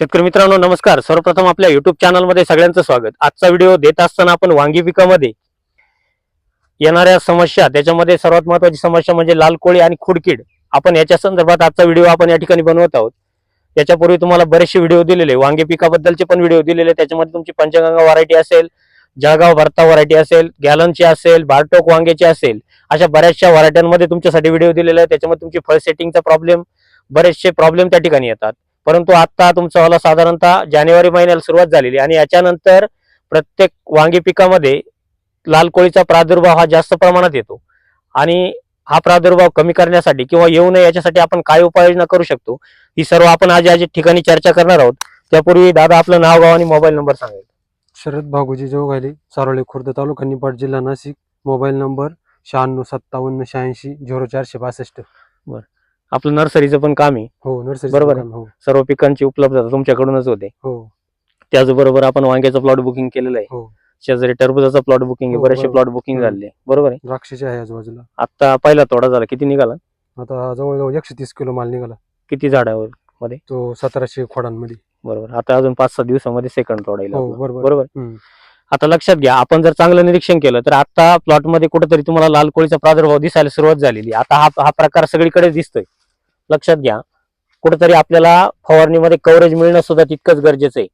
शेतकरी मित्रांनो नमस्कार. सर्वप्रथम आपल्या युट्यूब चॅनलमध्ये सगळ्यांचं स्वागत. आजचा व्हिडिओ देत असताना आपण वांगी पिकामध्ये येणाऱ्या समस्या त्याच्यामध्ये सर्वात महत्वाची समस्या म्हणजे लाल कोळी आणि खुडकीड. आपण याच्या संदर्भात आजचा व्हिडिओ आपण या ठिकाणी बनवत आहोत. याच्यापूर्वी तुम्हाला बरेचसे व्हिडिओ दिलेले. वांगी पिकाबद्दलचे पण व्हिडिओ दिलेले. त्याच्यामध्ये तुमची पंचगंगा व्हरायटी असेल जळगाव भरता व्हरायटी असेल गॅलनची असेल बारटोक वांग्याची असेल अशा बऱ्याचशा व्हरायट्यांमध्ये तुमच्यासाठी व्हिडिओ दिलेले आहे त्याच्यामध्ये तुमची फळ सेटिंगचा प्रॉब्लेम बरेचसे प्रॉब्लेम त्या ठिकाणी येतात. परंतु आता तुमचा वाला साधारणतः जानेवारी महिन्याला सुरुवात झालेली आणि याच्यानंतर प्रत्येक वांगी पिकामध्ये लाल कोळीचा प्रादुर्भाव हा जास्त प्रमाणात येतो. आणि हा प्रादुर्भाव कमी करण्यासाठी किंवा येऊ नये याच्यासाठी आपण काय उपाययोजना करू शकतो ही सर्व आपण आज या ठिकाणी चर्चा करणार आहोत त्यापूर्वी दादा आपलं नाव गाव आणि मोबाईल नंबर सांगेल. शरद भागोजी जोगाले सारोळे खुर्द तालुका निपाट जिल्हा नाशिक. मोबाईल नंबर शहाण्णव सत्तावन्न शहाऐंशी झिरो चारशे बासष्ट. आपलं नर्सरीचं पण काम आहे. हो नर्सरी बरोबर आहे. हो. सर्व पिकांची उपलब्धता तुमच्याकडूनच होते. हो. त्याचबरोबर आपण वांग्याचं प्लॉट बुकिंग केलेलं आहे. हो. शेजारी टरबुजाचा प्लॉट बुकिंग आहे. हो, बरेचसे बरोबर. प्लॉट बुकिंग हम्म. झाले बरोबर आहे? द्राक्षाचे आहे आजूबाजूला. आता पहिला तोडा झाला. किती निघाला? आता जवळजवळ एकशे तीस किलो माल निघाला. किती झाडावर तो सतराशे खोडांमध्ये. बरोबर. आता अजून पाच सहा दिवसामध्ये सेकंड तोडा येईल हो आपला. बरोबर. बरोबर? हम्म. आता लक्षात घ्या आपण जर चांगलं निरीक्षण केलं तर आता प्लॉटमध्ये कुठेतरी तुम्हाला लाल कोळीचा प्रादुर्भाव दिसायला सुरुवात झालेली आहे. आता हा हा प्रकार सगळीकडे दिसतोय. लक्षात घ्या. कुठेतरी आपल्याला फवारणीमध्ये कव्हरेज मिळणं सुद्धा तितकंच गरजेचं आहे.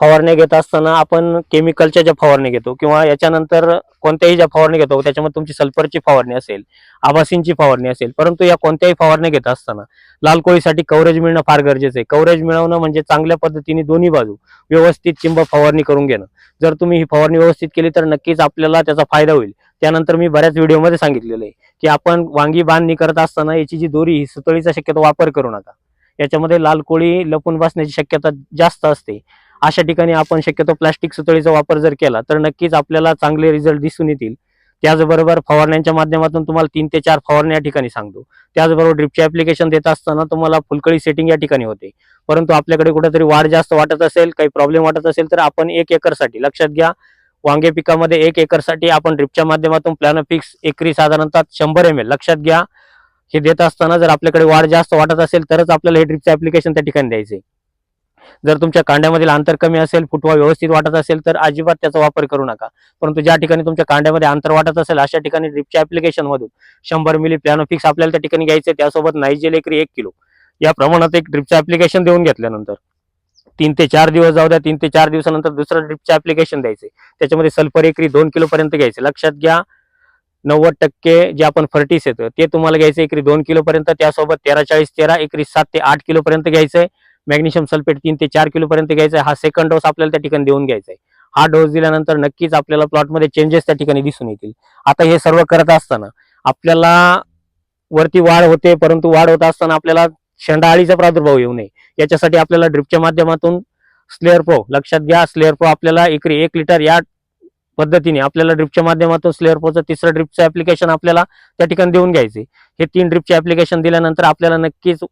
फवारण्या घेत असताना आपण केमिकलच्या ज्या फवारणी घेतो किंवा याच्यानंतर कोणत्याही ज्या फवारणी घेतो त्याच्यामध्ये तुमची सल्फरची फवारणी असेल आभासींची फवारणी असेल परंतु या कोणत्याही फवारण्या घेत असताना लाल कोळीसाठी कव्हरेज मिळणं फार गरजेचं आहे. कव्हरेज मिळवणं म्हणजे चांगल्या पद्धतीने दोन्ही बाजू व्यवस्थित चिंब फवारणी करून घेणं. जर तुम्ही ही फवारणी व्यवस्थित केली तर नक्कीच आपल्याला त्याचा फायदा होईल. त्यानंतर मी बऱ्याच व्हिडिओमध्ये सांगितलेलं आहे की आपण वांगी बांधणी करत असताना याची जी दोरी ही सुतळीचा शक्यतो वापर करू नका. याच्यामध्ये लाल कोळी लपून बसण्याची शक्यता जास्त असते. अशा ठिकाणी आपण शक्यतो प्लास्टिक सुतळीचा वापर जर केला तर नक्कीच आपल्याला चांगले रिझल्ट दिसून येतील. त्याचबरोबर फवारण्यांच्या माध्यमातून तुम्हाला तीन ते चार फवारणी या ठिकाणी सांगतो. त्याचबरोबर ड्रिपचे ऍप्लिकेशन देत असताना तुम्हाला फुलकळी सेटिंग या ठिकाणी होते. परंतु आपल्याकडे कुठेतरी वाढ जास्त वाटत असेल काही प्रॉब्लेम वाटत असेल तर आपण एक एकरसाठी लक्षात घ्या वांगे पिकामध्ये एक एकरसाठी आपण ड्रिपच्या माध्यमातून प्लॅनोफिक्स एकरी साधारणतः शंभर एम एल लक्षात घ्या. हे देत असताना जर आपल्याकडे वाढ जास्त वाटत असेल तरच आपल्याला हे ड्रिपचं ऍप्लिकेशन त्या ठिकाणी द्यायचे जर तुमच्या कांड्यामधील अंतर कमी असेल फुटवा व्यवस्थित वाटत असेल तर अजिबात त्याचा वापर करू नका. परंतु ज्या ठिकाणी तुमच्या कांड्यामध्ये अंतर वाटत असेल अशा ठिकाणी ड्रिपच्या ऍप्लिकेशन मधून शंभर मिली प्लॅनोफिक्स आपल्याला त्या ठिकाणी घ्यायचे त्यासोबत नायजेल एकरी एक किलो. या प्रमाणात एक ड्रिपचं ऍप्लिकेशन देऊन घेतल्यानंतर तीन ते चार दिवस जाऊ द्या तीन ते चार दिवसानंतर दुसरं ड्रिपचं ऍप्लिकेशन द्यायचे. त्याच्यामध्ये सल्फर एकरी दोन किलो पर्यंत घ्यायचे. लक्षात घ्या नव्वद टक्के जे आपण फर्टिस येतं ते तुम्हाला घ्यायचं एकरी दोन किलो पर्यंत त्यासोबत तेरा चाळीस तेरा एकरी सात ते आठ किलो पर्यंत घ्यायचंय मॅग्नेशियम सल्फेट तीन ते चार किलो पर्यंत घ्यायचा आहे हा सेकंड डोस आपल्याला त्या ठिकाणी देऊन घ्यायचा आहे हा डोस दिल्यानंतर नक्कीच आपल्याला प्लॉटमध्ये चेंजेस त्या ठिकाणी दिसून येतील. आता हे सर्व करत असताना आपल्याला वरती वाढ होते परंतु वाढ होत असताना आपल्याला शेंडाळीचा प्रादुर्भाव येऊ नये. याच्यासाठी आपल्याला ड्रिपच्या माध्यमातून स्लेअर प्रो लक्षात घ्या स्लेअर प्रो आपल्याला एकरी एक लिटर या पद्धतीने आपल्याला ड्रिपच्या माध्यमातून स्लेअर प्रोचं तिसरं ड्रिपचं ऍप्लिकेशन आपल्याला त्या ठिकाणी देऊन घ्यायचे हे तीन ड्रिपचे ऍप्लिकेशन दिल्यानंतर आपल्याला नक्कीच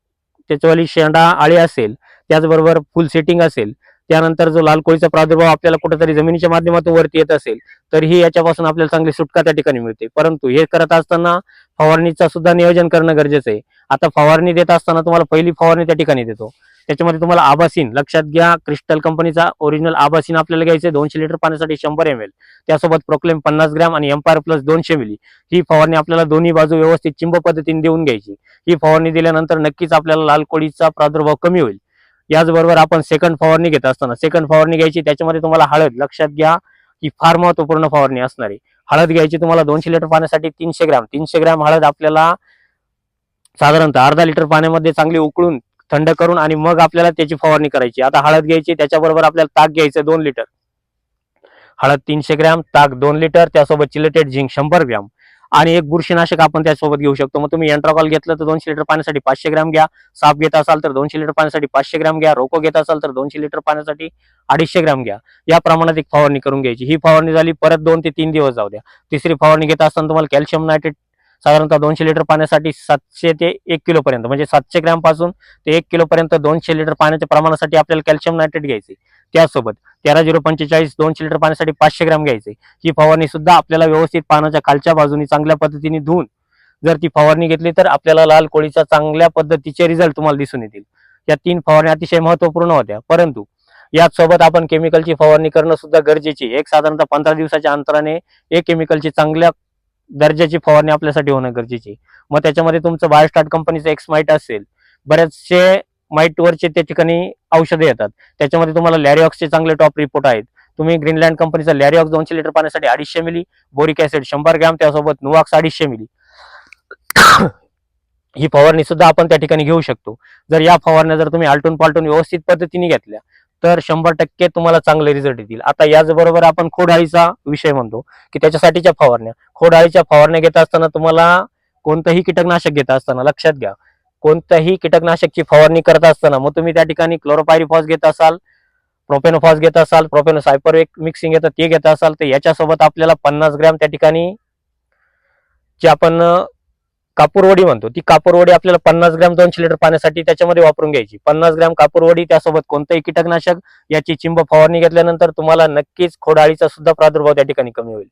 त्याच्यावाली शेंडा आळी असेल त्याचबरोबर फुल सेटिंग असेल त्यानंतर जो लाल कोळीचा प्रादुर्भाव आपल्याला कुठेतरी जमिनीच्या माध्यमातून वरती येत असेल तरीही याच्यापासून आपल्याला चांगली सुटका त्या ठिकाणी मिळते. परंतु हे करत असताना फवारणीचा सुद्धा नियोजन करणं गरजेचं आहे. आता फवारणी देत असताना तुम्हाला पहिली फवारणी त्या ठिकाणी देतो. त्याच्यामध्ये तुम्हाला आबासीन लक्षात घ्या क्रिस्टल कंपनीचा ओरिजिनल आबासीन आपल्याला घ्यायचे दोनशे लिटर पाण्यासाठी शंभर एम एल त्यासोबत प्रोक्लेम पन्नास ग्रॅम आणि एम्पायर प्लस दोनशे मिली ही फवारणी आपल्याला दोन्ही बाजू व्यवस्थित चिंब पद्धतीने देऊन घ्यायची. ही फवारणी दिल्यानंतर नक्कीच आपल्याला लाल कोळीचा प्रादुर्भाव कमी होईल. याचबरोबर आपण सेकंड फवारणी घेत असताना सेकंड फवारणी घ्यायची त्याच्यामध्ये तुम्हाला हळद. लक्षात घ्या की फार महत्त्वपूर्ण फवारणी असणार. आहे हळद घ्यायची तुम्हाला दोनशे लिटर पाण्यासाठी तीनशे ग्रॅम. तीनशे ग्रॅम हळद आपल्याला साधारणतः अर्धा लिटर पाण्यामध्ये चांगली उकळून थंड करून आणि मग आपल्याला त्याची फवारणी करायची. आता हळद घ्यायची त्याच्याबरोबर आपल्याला ताक घ्यायचं दोन लिटर. हळद तीनशे ग्रॅम ताक दोन लिटर त्यासोबत चिलेटेड झिंक शंभर ग्रॅम. आणि एक बुरशीनाशक आपण त्यासोबत घेऊ शकतो. मग तुम्ही एंट्राकॉल घेतलं तर दोनशे लिटर पाण्यासाठी पाचशे ग्रॅम घ्या. साप घेत असाल तर दोनशे लिटर पाण्यासाठी पाचशे ग्रॅम घ्या. रोको घेत असाल तर दोनशे लिटर पाण्यासाठी अडीचशे ग्रॅम घ्या. या प्रमाणात एक फवारणी करून घ्यायची. ही फवारणी झाली परत दोन ते तीन दिवस जाऊ द्या. तिसरी फवारणी घेत असताना तुम्हाला कॅल्शियम नायट्रेट साधारणतः दोनशे लिटर पाण्यासाठी सातशे ते एक किलो पर्यंत म्हणजे सातशे ग्रॅमपासून ते एक किलो पर्यंत दोनशे लिटर पाण्याच्या प्रमाणासाठी आपल्याला कॅल्शियम नायट्रेट घ्यायचे त्यासोबत तेरा झिरो पंचेचाळीस दोनशे लिटर पाण्यासाठी पाचशे ग्रॅम घ्यायचे. ही फवारणी सुद्धा आपल्याला व्यवस्थित पानाच्या खालच्या बाजूनी चांगल्या पद्धतीने धुवून जर ती फवारणी घेतली तर आपल्याला लाल कोळीचा चांगल्या पद्धतीचे रिझल्ट तुम्हाला दिसून येतील. या तीन फवारण्या अतिशय महत्त्वपूर्ण होत्या. परंतु याच सोबत आपण केमिकलची फवारणी करणं सुद्धा गरजेची एक साधारणतः पंधरा दिवसाच्या अंतराने एक केमिकलची चांगल्या दर्जाची फवारणी आपल्यासाठी होणं गरजेची मग त्याच्यामध्ये तुमचं बायोस्टार्ट कंपनीचं एक्स माईट असेल. बरेचसे माईटवरचे त्या ठिकाणी औषधे येतात. त्याच्यामध्ये तुम्हाला लॅरिऑक्सचे चांगले टॉप रिपोर्ट आहेत. तुम्ही ग्रीनलँड कंपनीचा लॅरिऑक्स दोनशे लिटर पाण्यासाठी अडीचशे मिली बोरिक ऍसिड शंभर ग्रॅम त्यासोबत नुवाक्स अडीचशे मिली. ही फवारणी सुद्धा आपण त्या ठिकाणी घेऊ शकतो. जर या फवारण्या जर तुम्ही आलटून पालटून व्यवस्थित पद्धतीने घेतल्या तर शंभर टक्के तुम्हाला चांगले रिझल्ट येतील. आता याचबरोबर आपण खोडाळीचा विषय म्हणतो की त्याच्यासाठीच्या फवारण्या. खोडाळीच्या फवारण्या घेत असताना तुम्हाला कोणतंही कीटकनाशक घेत असताना लक्षात घ्या कोणत्याही कीटकनाशकची फवारणी करत असताना मग तुम्ही त्या ठिकाणी क्लोरोपायरीफॉस घेत असाल प्रोपेनोफॉस घेत असाल प्रोपेनो सायपर एक मिक्सिंग येतं ते घेत असाल तर याच्यासोबत आपल्याला पन्नास ग्रॅम त्या ठिकाणी जी आपण कापूरवडी म्हणतो ती कापूरवडी आपल्याला पन्नास ग्रॅम दोनशे लिटर पाण्यासाठी त्याच्यामध्ये वापरून घ्यायची. पन्नास ग्रॅम कापूरवडी त्यासोबत कोणतंही कीटकनाशक याची चिंब फवारणी घेतल्यानंतर तुम्हाला नक्कीच खोडाळीचा सुद्धा प्रादुर्भाव त्या ठिकाणी कमी होईल.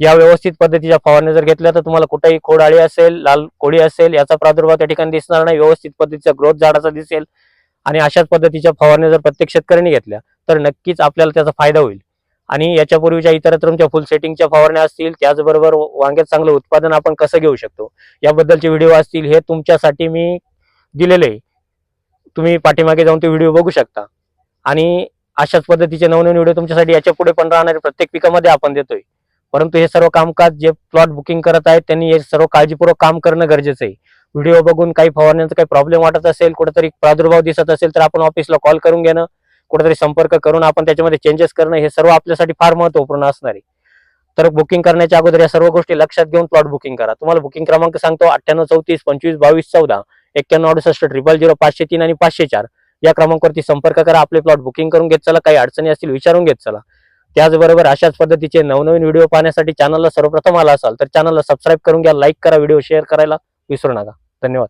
या व्यवस्थित पद्धतीच्या फवारण्या जर घेतल्या तर तुम्हाला कुठेही खोडाळी असेल लाल कोळी असेल याचा प्रादुर्भाव त्या ठिकाणी दिसणार नाही. व्यवस्थित पद्धतीचा ग्रोथ झाडाचा दिसेल. आणि अशाच पद्धतीच्या फवारण्या जर प्रत्येक शेतकऱ्यांनी घेतल्या तर नक्कीच आपल्याला त्याचा फायदा होईल. आणि याच्यापूर्वीच्या इतरत्र तुमच्या फुल सेटिंगच्या फवारण्या असतील त्याचबरोबर वांग्यात चांगलं उत्पादन आपण कसं घेऊ शकतो? याबद्दलचे व्हिडिओ असतील हे तुमच्यासाठी मी दिलेले तुम्ही पाठीमागे जाऊन ते व्हिडिओ बघू शकता. आणि अशाच पद्धतीचे नवनवीन व्हिडिओ तुमच्यासाठी याच्यापुढे पण राहणारे प्रत्येक पिकामध्ये आपण देतोय. परंतु हे सर्व कामकाज जे प्लॉट बुकिंग करत आहेत त्यांनी हे सर्व काळजीपूर्वक काम करणं गरजेचं आहे. व्हिडिओ बघून काही फवारण्यांचा काही प्रॉब्लेम वाटत असेल कुठेतरी प्रादुर्भाव दिसत असेल तर आपण ऑफिसला कॉल करून घेणं कुठेतरी संपर्क करून आपण त्याच्यामध्ये चेंजेस करणं हे सर्व आपल्यासाठी फार महत्त्वपूर्ण असणार आहे. तर बुकिंग करण्याच्या अगोदर या सर्व गोष्टी लक्षात घेऊन प्लॉट बुकिंग करा. तुम्हाला बुकिंग क्रमांक सांगतो अठ्ठ्याण्णव चौतीस पंचवीस बावीस चौदा एक्क्याण्णव अडुसष्ट ट्रिपल झिरो पाचशे तीन आणि पाचशे चार. या क्रमांकावरती संपर्क करा आपले प्लॉट बुकिंग करून घेत चला काही अडचणी असतील विचारून घेत चला. त्याचबरोबर अशाच पद्धतीचे नवनवीन व्हिडिओ पाहण्यासाठी चॅनलला सर्वप्रथम आला असाल तर चॅनलला सबस्क्राईब करून घ्या लाईक करा व्हिडिओ शेअर करायला विसरू नका. धन्यवाद.